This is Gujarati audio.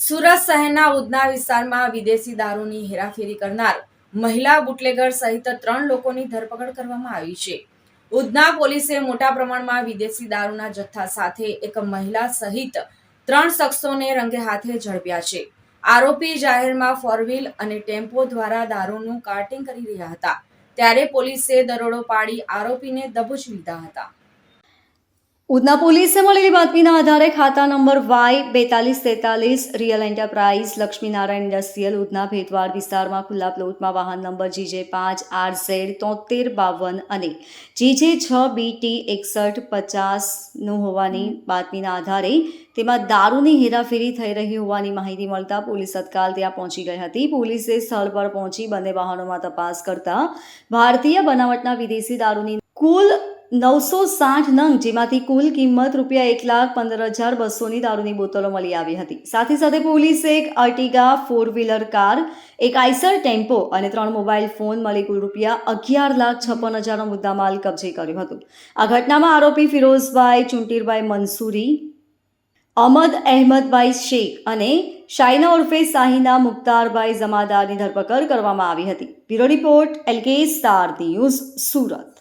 સુરત શહેરના ઉધના વિસ્તારમાં વિદેશી દારૂની હેરાફેરી કરનાર મહિલા બુટલેગર સહિત ત્રણ લોકોની ધરપકડ કરવામાં આવી છે. ઉધના પોલીસે મોટા પ્રમાણમાં વિદેશી દારૂના જથ્થા સાથે એક મહિલા સહિત ત્રણ શખ્સોને રંગે હાથે ઝડપ્યા છે. આરોપી જાહેરમાં ફોરવ્હીલ અને ટેમ્પો દ્વારા દારૂનું કાર્ટિંગ કરી રહ્યા હતા. ત્યારે પોલીસે દરોડો પાડી આરોપીને દબોચી લીધા હતા. ઉધના પોલીસે મળેલી બાતમીના આધારે ખાતા નંબર વાય બેતાલીસ તેતાલીસ Real Enterprise Laxminarayan industrial Udhna Bhedwad વિસ્તારમાં ખુલ્લા પ્લોટમાં વાહન નંબર જીજે પાંચ, આર ઝેડ, તોતેર, બાવન અને જીજે છ બીટી એકસઠ પચાસનું હોવાની બાતમીના આધારે તેમાં દારૂની હેરાફેરી થઈ રહી હોવાની માહિતી મળતા પોલીસ તત્કાલ ત્યાં પહોંચી ગઈ હતી. પોલીસે સ્થળ પર પહોંચી બંને વાહનોમાં તપાસ કરતા ભારતીય બનાવટના વિદેશી દારૂની કુલ નવસો સાઠ નંગ, જેમાંથી કુલ કિંમત રૂપિયા એક લાખ પંદર હજાર બસોની દારૂની બોતલો મળી આવી હતી. સાથે સાથે પોલીસે એક અર્ટિગા ફોર વ્હીલર કાર, એક આઈસર ટેમ્પો અને ત્રણ મોબાઈલ ફોન મળી કુલ રૂપિયા અગિયાર લાખ છપ્પન હજારનો મુદ્દામાલ કબજે કર્યો હતો. આ ઘટનામાં આરોપી ફિરોઝભાઈ ચુંટીરભાઈ મંસૂરી, અહમદ અહેમદભાઈ શેખ અને શાઇના ઉર્ફે શાહીના મુખ્તારભાઈ જમાદારની ધરપકડ કરવામાં આવી હતી. Bureau report, LK Star News Surat.